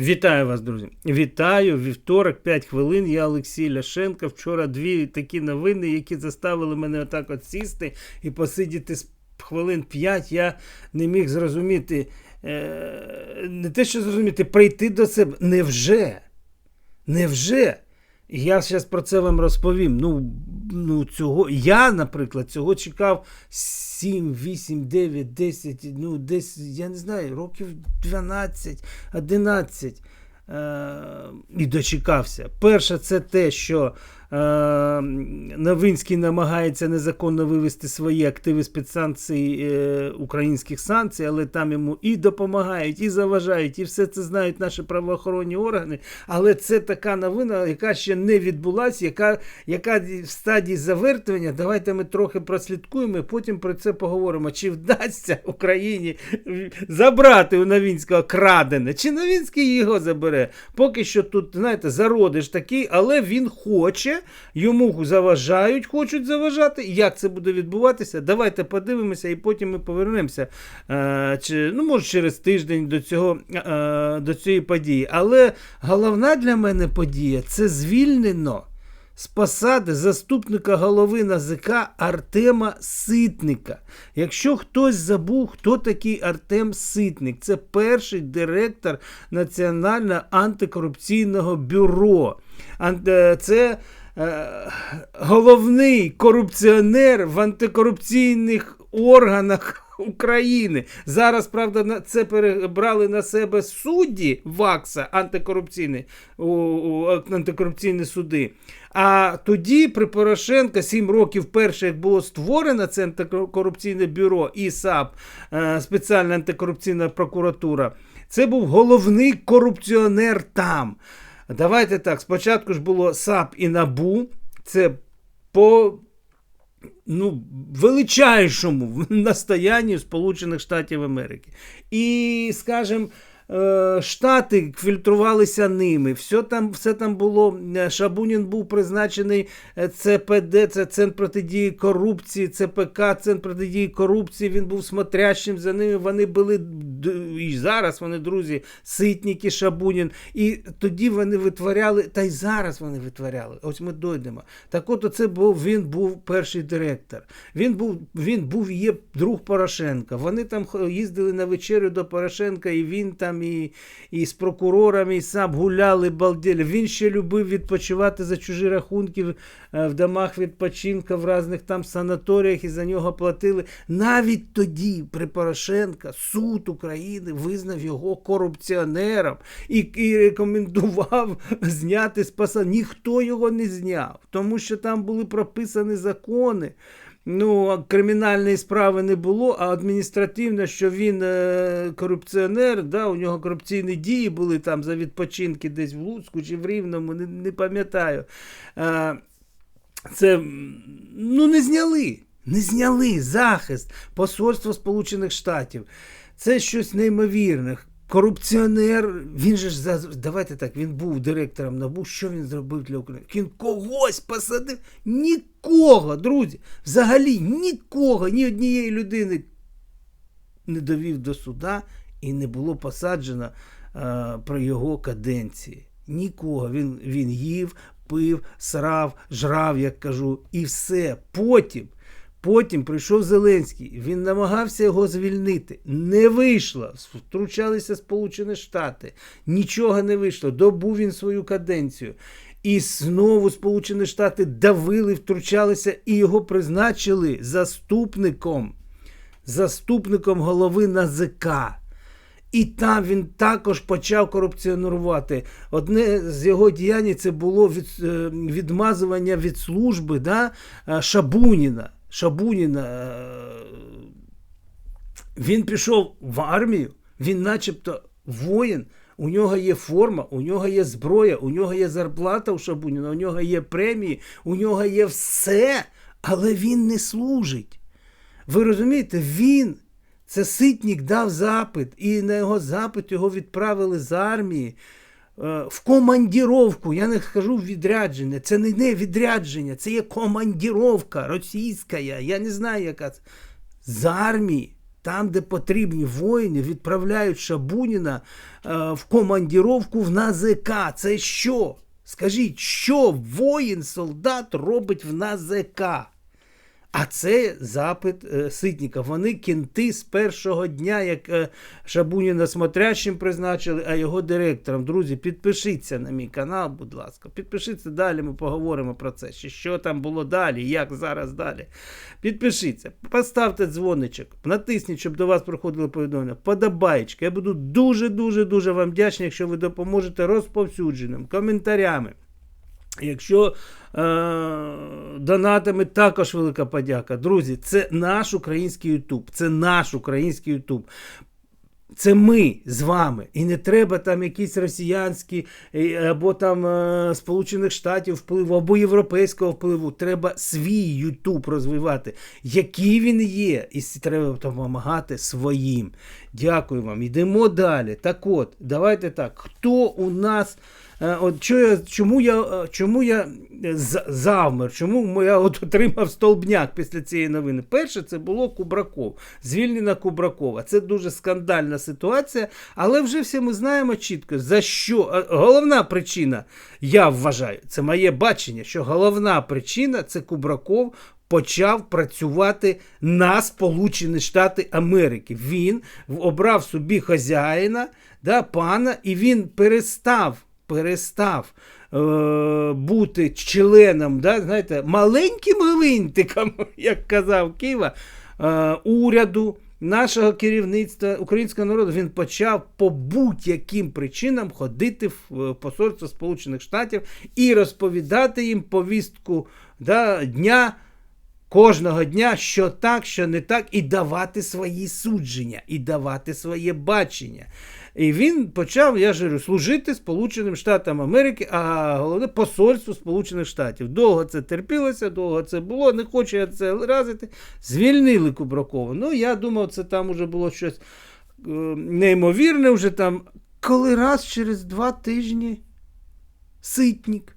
Вітаю вас, друзі. Вітаю. Вівторок, 5 хвилин. Я Олексій Ляшенко. Вчора дві такі новини, які заставили мене отак от сісти і посидіти з хвилин 5. Я не міг зрозуміти, е, не те, що зрозуміти, прийти до себе. Невже? Невже? Я зараз про це вам розповім. Ну, ну цього, я, наприклад, цього чекав 7, 8, 9, 10, ну, десь, я не знаю, років 12, 11. Е, і дочекався. Перше, це те, що Новинський намагається незаконно вивести свої активи спецсанкцій е, українських санкцій, але там йому і допомагають, і заважають, і все це знають наші правоохоронні органи. Але це така новина, яка ще не відбулася, яка яка в стадії завертування. Давайте ми трохи прослідкуємо, і потім про це поговоримо. Чи вдасться Україні забрати у Новінського крадене, чи Новінський його забере? Поки що тут, знаєте, зародиш такий, але він хоче, йому заважають, хочуть заважати. Як це буде відбуватися? Давайте подивимося і потім ми повернемося. Е, чи, ну, може, через тиждень до цього, е, до цієї події. Але головна для мене подія це звільнено. З посади заступника голови НАЗК Артема Ситника. Якщо хтось забув, хто такий Артем Ситник, це перший директор Національного антикорупційного бюро. Це е, головний корупціонер в антикорупційних органах України. Зараз, правда, на- це перебрали на себе судді ВАКСа антикорупційні, антикорупційні суди. А тоді при Порошенка 7 років перше, як було створено це антикорупційне бюро і САП, е, спеціальна антикорупційна прокуратура, це був головний корупціонер там. Давайте так, спочатку ж було САП і НАБУ. Це по ну, величайшому настоянню Сполучених Штатів Америки. І, скажімо, е, Штати фільтрувалися ними. Все там, все там було. е, Шабунін був призначений е, ЦПД, це Центр протидії корупції, ЦПК, Центр протидії корупції. Він був смотрящим за ними. Вони були і зараз вони друзі, Ситніки, Шабунін. І тоді вони витворяли, та й зараз вони витворяли. Ось ми дойдемо. Так от оце був він був перший директор. Він був він був є друг Порошенка. Вони там їздили на вечерю до Порошенка, і він там і, і з прокурорами, і сам гуляли, балдели. Він ще любив відпочивати за чужі рахунки в- е, в домах відпочинка, в різних там санаторіях, і за нього платили. Навіть тоді, при Порошенка, суд України визнав його корупціонером і, і рекомендував зняти з посади. Ніхто його не зняв, тому що там були прописані закони. Ну, кримінальної справи не було, а адміністративно, що він е, корупціонер, да, у нього корупційні дії були там за відпочинки десь в Луцьку чи в Рівному, не, не пам'ятаю. Е, це ну не зняли. Не зняли захист Посольства Сполучених Штатів. Це щось неймовірне. Корупціонер, він же ж давайте так, він був директором НАБУ. Що він зробив для України? Він когось посадив. Нікого, друзі. Взагалі нікого, ні однієї людини не довів до суда і не було посаджено е, про його каденції. Нікого. Він, він їв, пив, срав, жрав, як кажу, і все. Потім, потім прийшов Зеленський. Він намагався його звільнити. Не вийшло. Втручалися Сполучені Штати. Нічого не вийшло. Добув він свою каденцію. І знову Сполучені Штати давили, втручалися і його призначили заступником заступником голови НАЗК. І там він також почав корупціонувати. Одне з його діянь це було від, е, відмазування від служби да, е, Шабуніна. Шабуніна. е, Він пішов в армію, він начебто воїн. У нього є форма, у нього є зброя, у нього є зарплата у Шабуніна, у нього є премії, у нього є все, але він не служить. Ви розумієте, він, це ситник дав запит, і на його запит його відправили з армії в командіровку. Я не скажу відрядження. Це не, відрядження, це є командіровка російська. Я не знаю, яка. З армії Там, де потрібні воїни, відправляють Шабуніна е, в командіровку в НАЗК. Це що? Скажіть, що воїн, солдат робить в НАЗК? А це запит е, Ситніка. Вони кінти з першого дня, як е, Шабуніна смотрящим призначили, а його директором. Друзі, підпишіться на мій канал, будь ласка. Підпишіться далі, ми поговоримо про це. Що там було далі, як зараз далі. Підпишіться, поставте дзвоничок, натисніть, щоб до вас приходили повідомлення. Подобаєчки. Я буду дуже-дуже дуже вам вдячний, якщо ви допоможете розповсюдженням, коментарями. Якщо е, донатами також велика подяка. Друзі, це наш український Ютуб. Це наш український Ютуб. Це ми з вами. І не треба там якісь росіянські е, або там е, Сполучених Штатів впливу, або європейського впливу. Треба свій Ютуб розвивати. Який він є, і треба допомагати своїм. Дякую вам. Йдемо далі. Так от, давайте так. Хто у нас. Е, От що я, чому я, е, чому я е, завмер? Чому я от отримав столбняк після цієї новини? Перше, це було Кубраков, звільнена Кубракова. Це дуже скандальна ситуація, але вже всі ми знаємо чітко, за що. Головна причина, я вважаю, це моє бачення, що головна причина це Кубраков. Почав працювати на Сполучені Штати Америки. Він обрав собі хазяїна, да, пана, і він перестав перестав е, бути членом, да, знаєте, маленьким гвинтиком, як казав Києва, е, уряду, нашого керівництва українського народу, він почав по будь-яким причинам ходити в е, посольство Сполучених Штатів і розповідати їм повістку да, дня. Кожного дня, що так, що не так, і давати свої судження, і давати своє бачення. І він почав, я ж говорю, служити Сполученим Штатам Америки, а головне посольству Сполучених Штатів. Довго це терпілося, довго це було. Не хочу я це разити. Звільнили Кубракова. Ну, я думав, це там уже було щось е, неймовірне, вже там, коли раз через два тижні ситнік.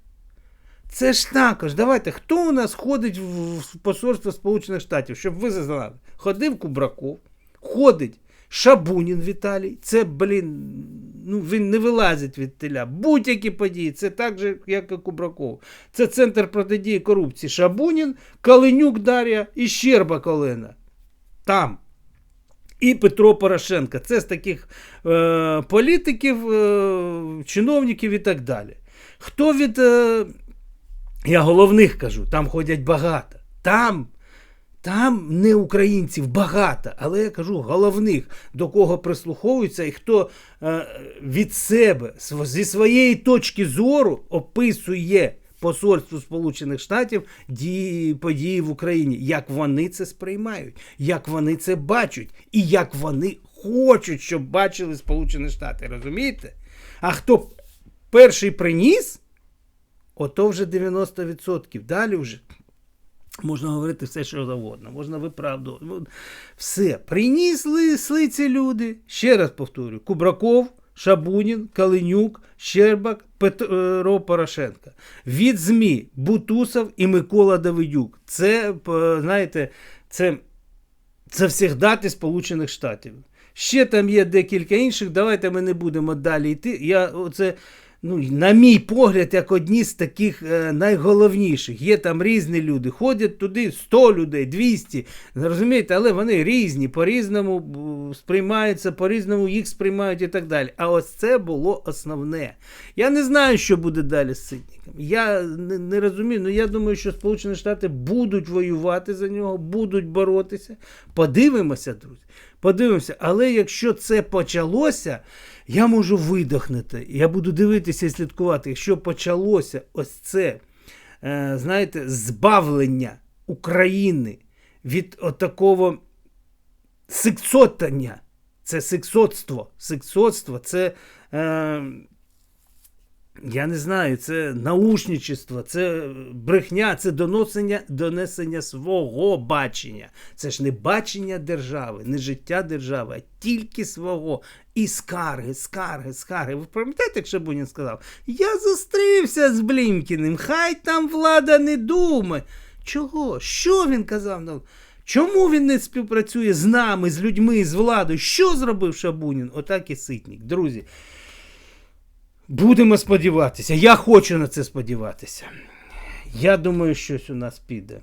Це ж також. Давайте, хто у нас ходить в посольство Сполучених Штатів, щоб ви знали? Ходив Кубраков, ходить Шабунін Віталій. Це, блін, ну він не вилазить від теля. Будь-які події, це так же, як і Кубраков. Це центр протидії корупції. Шабунін, Калинюк Дар'я і Щерба Олена. Там. І Петро Порошенко. Це з таких е, політиків, е, чиновників і так далі. Хто від. Е, я головних кажу, там ходять багато. Там, там не українців багато, але я кажу головних, до кого прислуховуються і хто е, від себе зі своєї точки зору описує посольству Сполучених Штатів дії, події в Україні, як вони це сприймають, як вони це бачать, і як вони хочуть, щоб бачили Сполучені Штати. Розумієте? А хто перший приніс? Ото вже 90%. Далі вже можна говорити все, що завгодно, можна виправдувати. Ну, Все. Принесли сли ці люди. Ще раз повторюю: Кубраков, Шабунін, Калинюк, Щербак, Петро Порошенко. Від ЗМІ Бутусов і Микола Давидюк. Це, знаєте, це, це всегдати Сполучених Штатів. Ще там є декілька інших. Давайте ми не будемо далі йти. Я оце ну, на мій погляд, як одні з таких е, найголовніших. Є там різні люди, ходять туди 100 людей, 200, розумієте, але вони різні, по-різному сприймаються, по-різному їх сприймають і так далі. А ось це було основне. Я не знаю, що буде далі з Ситником. Я не, не розумію, але я думаю, що Сполучені Штати будуть воювати за нього, будуть боротися. Подивимося, друзі. Подивимося, але якщо це почалося, я можу видихнути. Я буду дивитися і слідкувати. Якщо почалося ось це, е, знаєте, збавлення України від отакого сексотання, це сексотство. Сексотство це. Е, я не знаю, це наушничество, це брехня, це доносення, донесення свого бачення. Це ж не бачення держави, не життя держави, а тільки свого. І скарги, скарги, скарги. Ви пам'ятаєте, як Шабунін сказав? Я зустрівся з Блінкіним, хай там влада не думає. Чого? Що він казав? Ну, Чому він не співпрацює з нами, з людьми, з владою? Що зробив Шабунін? Отак і ситник. Друзі, будемо сподіватися. Я хочу на це сподіватися. Я думаю, щось у нас піде.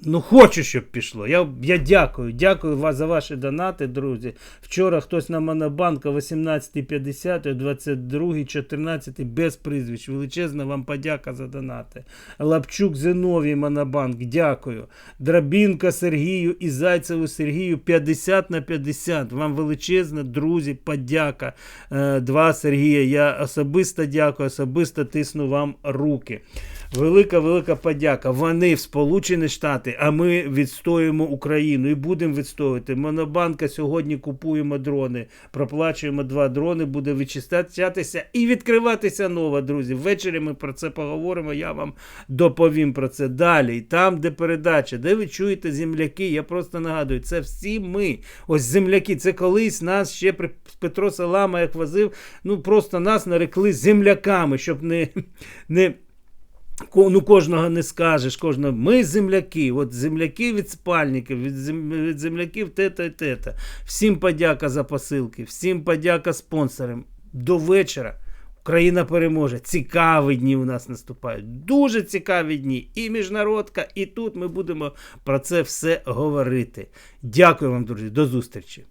Ну, хочу, щоб пішло. Я, я дякую. Дякую вас за ваші донати, друзі. Вчора хтось на Монобанка 18.50, 22.14 без прізвищ. Величезна вам подяка за донати. Лапчук Зиновій Монобанк, дякую. Драбінка Сергію і Зайцеву Сергію 50 на 50. Вам величезна, друзі, подяка. Е, Два Сергія. Я особисто дякую, особисто тисну вам руки. Велика, велика подяка. Вони в Сполучені Штати, а ми відстоюємо Україну і будемо відстоювати. Монобанка сьогодні купуємо дрони, проплачуємо два дрони, буде вичистатися і відкриватися нова, друзі. Ввечері ми про це поговоримо. Я вам доповім про це далі. І там, де передача, де ви чуєте земляки, я просто нагадую, це всі ми. Ось земляки. Це колись нас ще при Петро Салама, як возив, ну просто нас нарекли земляками, щоб не. не Ну, кожного не скажеш, кожного. Ми земляки, от земляки від спальників, від, від земляків тета і тета. Всім подяка за посилки, всім подяка спонсорам. До вечора. Україна переможе. Цікаві дні у нас наступають. Дуже цікаві дні. І міжнародка, і тут ми будемо про це все говорити. Дякую вам, друзі. До зустрічі.